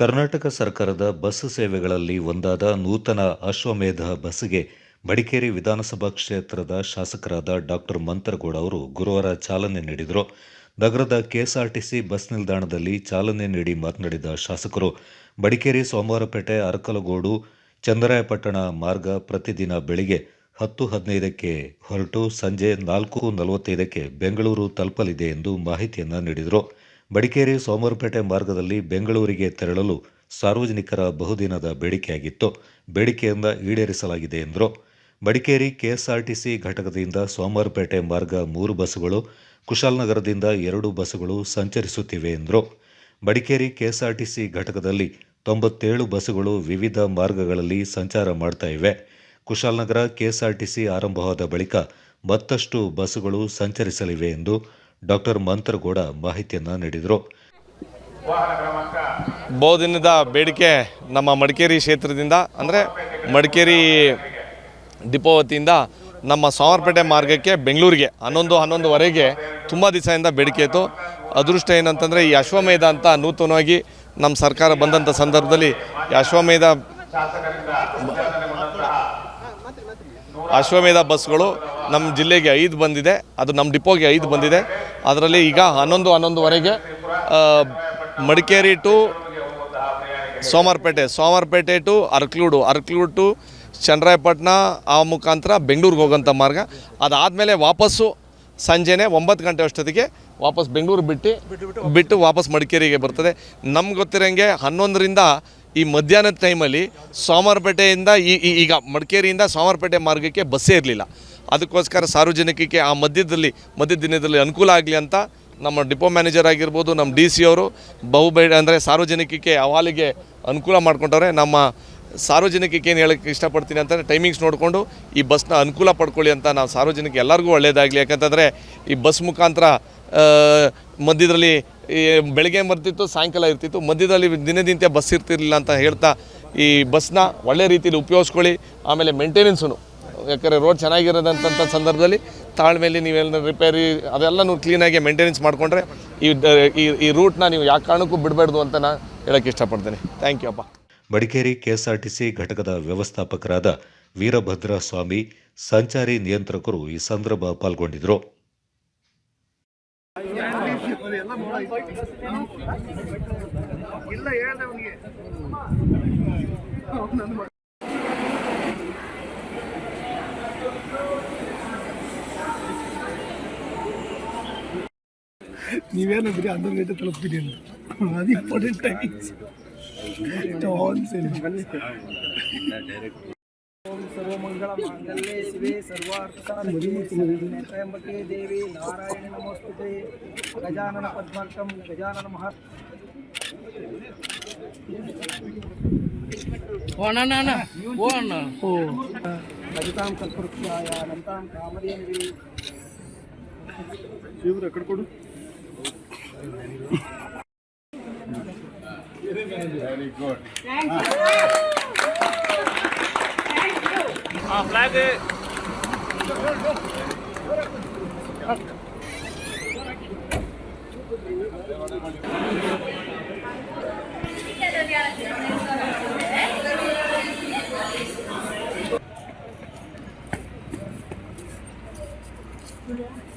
ಕರ್ನಾಟಕ ಸರ್ಕಾರದ ಬಸ್ ಸೇವೆಗಳಲ್ಲಿ ಒಂದಾದ ನೂತನ ಅಶ್ವಮೇಧ ಬಸ್ಗೆ ಮಡಿಕೇರಿ ವಿಧಾನಸಭಾ ಕ್ಷೇತ್ರದ ಶಾಸಕರಾದ ಡಾಕ್ಟರ್ ಮಂತ್ರಗೌಡ ಅವರು ಗುರುವಾರ ಚಾಲನೆ ನೀಡಿದರು. ನಗರದ ಕೆಎಸ್ಆರ್ಟಿಸಿ ಬಸ್ ನಿಲ್ದಾಣದಲ್ಲಿ ಚಾಲನೆ ನೀಡಿ ಮಾತನಾಡಿದ ಶಾಸಕರು, ಮಡಿಕೇರಿ ಸೋಮವಾರಪೇಟೆ, ಅರಕಲಗೋಡು, ಚಂದ್ರಾಯಪಟ್ಟಣ ಮಾರ್ಗ ಪ್ರತಿದಿನ ಬೆಳಿಗ್ಗೆ ಹತ್ತು ಹದಿನೈದಕ್ಕೆ ಹೊರಟು ಸಂಜೆ ನಾಲ್ಕು ನಲವತ್ತೈದಕ್ಕೆ ಬೆಂಗಳೂರು ತಲುಪಲಿದೆ ಎಂದು ಮಾಹಿತಿಯನ್ನು ನೀಡಿದರು. ಮಡಿಕೇರಿ ಸೋಮವಾರಪೇಟೆ ಮಾರ್ಗದಲ್ಲಿ ಬೆಂಗಳೂರಿಗೆ ತೆರಳಲು ಸಾರ್ವಜನಿಕರ ಬಹುದಿನದ ಬೇಡಿಕೆಯಾಗಿತ್ತು. ಬೇಡಿಕೆಯಿಂದ ಈಡೇರಿಸಲಾಗಿದೆ ಎಂದರು. ಮಡಿಕೇರಿ ಕೆಎಸ್ಆರ್ಟಿಸಿ ಘಟಕದಿಂದ ಸೋಮವಾರಪೇಟೆ ಮಾರ್ಗ ಮೂರು ಬಸ್ಸುಗಳು, ಕುಶಾಲನಗರದಿಂದ ಎರಡು ಬಸ್ಸುಗಳು ಸಂಚರಿಸುತ್ತಿವೆ ಎಂದರು. ಮಡಿಕೇರಿ ಕೆಎಸ್ಆರ್ಟಿಸಿ ಘಟಕದಲ್ಲಿ ತೊಂಬತ್ತೇಳು ಬಸ್ಸುಗಳು ವಿವಿಧ ಮಾರ್ಗಗಳಲ್ಲಿ ಸಂಚಾರ ಮಾಡ್ತಾ ಇವೆ. ಕುಶಾಲನಗರ ಕೆಎಸ್ಆರ್ಟಿಸಿ ಆರಂಭವಾದ ಬಳಿಕ ಮತ್ತಷ್ಟು ಬಸ್ಸುಗಳು ಸಂಚರಿಸಲಿವೆ ಎಂದು ಡಾಕ್ಟರ್ ಮಂತ್ರಗೌಡ ಮಾಹಿತಿಯನ್ನು ನೀಡಿದರು. ಬಹುದಿನದ ಬೇಡಿಕೆ ನಮ್ಮ ಮಡಿಕೇರಿ ಕ್ಷೇತ್ರದಿಂದ, ಅಂದರೆ ಮಡಿಕೇರಿ ಡಿಪೋ ವತಿಯಿಂದ ನಮ್ಮ ಸೋಮವಾರಪೇಟೆ ಮಾರ್ಗಕ್ಕೆ ಬೆಂಗಳೂರಿಗೆ, ಹನ್ನೊಂದು ಹನ್ನೊಂದುವರೆಗೆ ತುಂಬ ದಿವಸದಿಂದ ಬೇಡಿಕೆ ಇತ್ತು. ಅದೃಷ್ಟ ಏನಂತಂದರೆ ಈ ಅಶ್ವಮೇಧ ಅಂತ ನೂತನವಾಗಿ ನಮ್ಮ ಸರ್ಕಾರ ಬಂದಂಥ ಸಂದರ್ಭದಲ್ಲಿ ಈ ಅಶ್ವಮೇಧ ಅಶ್ವಮೇಧ ಬಸ್ಗಳು ನಮ್ಮ ಜಿಲ್ಲೆಗೆ ಐದು ಬಂದಿದೆ. ಅದು ನಮ್ಮ ಡಿಪೋಗೆ ಐದು ಬಂದಿದೆ. ಅದರಲ್ಲಿ ಈಗ ಹನ್ನೊಂದು, ಹನ್ನೊಂದುವರೆಗೆ Madikeri to Somwarpet Somwarpet to Arkalgud Arkalgud to Channarayapatna ಆ ಮುಖಾಂತರ ಬೆಂಗಳೂರಿಗೆ ಹೋಗೋಂಥ ಮಾರ್ಗ. ಅದಾದಮೇಲೆ ವಾಪಸ್ಸು ಸಂಜೆನೆ ಒಂಬತ್ತು ಗಂಟೆ ಅಷ್ಟೊತ್ತಿಗೆ ವಾಪಸ್ ಬೆಂಗಳೂರು ಬಿಟ್ಟು ಬಿಟ್ಟು ವಾಪಸ್ ಮಡಿಕೇರಿಗೆ ಬರ್ತದೆ. ನಮ್ಗೆ ಗೊತ್ತಿರೋಂಗೆ ಹನ್ನೊಂದರಿಂದ ಈ ಮಧ್ಯಾಹ್ನದ ಟೈಮಲ್ಲಿ ಸೋಮವಾರಪೇಟೆಯಿಂದ ಈ ಈಗ ಮಡಿಕೇರಿಯಿಂದ ಸೋಮವಾರಪೇಟೆ ಮಾರ್ಗಕ್ಕೆ ಬಸ್ಸೇ ಇರಲಿಲ್ಲ. ಅದಕ್ಕೋಸ್ಕರ ಸಾರ್ವಜನಿಕಕ್ಕೆ ಆ ಮಧ್ಯದಲ್ಲಿ ಮಧ್ಯ ದಿನದಲ್ಲಿ ಅನುಕೂಲ ಆಗಲಿ ಅಂತ ನಮ್ಮ ಡಿಪೋ ಮ್ಯಾನೇಜರ್ ಆಗಿರ್ಬೋದು, ನಮ್ಮ ಡಿ ಸಿ ಅವರು ಬಹುಬೇ ಅಂದರೆ ಸಾರ್ವಜನಿಕಕ್ಕೆ ಅವಾಲಿಗೆ ಅನುಕೂಲ ಮಾಡ್ಕೊಂಡವ್ರೆ. ನಮ್ಮ ಸಾರ್ವಜನಿಕಕ್ಕೆ ಏನು ಹೇಳಕ್ಕೆ ಇಷ್ಟಪಡ್ತೀನಿ ಅಂತಂದರೆ ಟೈಮಿಂಗ್ಸ್ ನೋಡಿಕೊಂಡು ಈ ಬಸ್ನ ಅನುಕೂಲ ಪಡ್ಕೊಳ್ಳಿ ಅಂತ ನಾವು ಸಾರ್ವಜನಿಕ ಎಲ್ಲರಿಗೂ ಒಳ್ಳೆಯದಾಗಲಿ ಯಾಕಂತಂದರೆ ಈ ಬಸ್ ಮುಖಾಂತರ ಮಧ್ಯದಲ್ಲಿ ಈ ಬೆಳಗ್ಗೆ ಬರ್ತಿತ್ತು, ಸಾಯಂಕಾಲ ಇರ್ತಿತ್ತು, ಮಧ್ಯದಲ್ಲಿ ದಿನದಿಂತೆ ಬಸ್ ಇರ್ತಿರ್ಲಿಲ್ಲ ಅಂತ ಹೇಳ್ತಾ ಈ ಬಸ್ನ ಒಳ್ಳೆ ರೀತಿಯಲ್ಲಿ ಉಪಯೋಗಿಸ್ಕೊಳ್ಳಿ, ಆಮೇಲೆ ಮೇಂಟೆನೆನ್ಸು ಯಾಕಂದರೆ ರೋಡ್ ಚೆನ್ನಾಗಿರೋದಂಥ ಸಂದರ್ಭದಲ್ಲಿ ತಾಳ್ಮೇಲೆ ನೀವೆಲ್ಲ ರಿಪೇರಿ ಅದೆಲ್ಲನೂ ಕ್ಲೀನಾಗಿ ಮೇಂಟೆನೆನ್ಸ್ ಮಾಡಿಕೊಂಡ್ರೆ ಈ ಈ ರೂಟ್ನ ನೀವು ಯಾವ ಕಾರಣಕ್ಕೂ ಬಿಡಬಾರ್ದು ಅಂತ ನಾನು ಹೇಳೋಕ್ಕೆ ಇಷ್ಟಪಡ್ತೀನಿ. ಥ್ಯಾಂಕ್ ಯು ಅಪ್ಪ. ಮಡಿಕೇರಿ ಕೆಎಸ್ಆರ್ಟಿಸಿ ಘಟಕದ ವ್ಯವಸ್ಥಾಪಕರಾದ ವೀರಭದ್ರ ಸ್ವಾಮಿ, ಸಂಚಾರಿ ನಿಯಂತ್ರಕರು ಈ ಸಂದರ್ಭ ಪಾಲ್ಗೊಂಡಿದ್ದರು ನೀವೇನು ಬಿಡಿ ಹನ್ನೊಂದು ಗಂಟೆ ತಲುಪ್ತೀನಿ ಅಂತ ಅದು ಇಂಪಾರ್ಟೆಂಟ್ ಟೈಮಿಂಗ್ಸ್ ओम सर्वमङ्गलमाङ्गल्ये शिवे सर्वार्थसाधके त्र्यम्बके देवी नारायण नमोस्तुते गजाननपद्मर्कं गजाननमहत् ललितां कर्तृक्षाय ललितां कामदेवी శివుడు ఎక్కడ ஆ ஃப்ளாகு Yeah.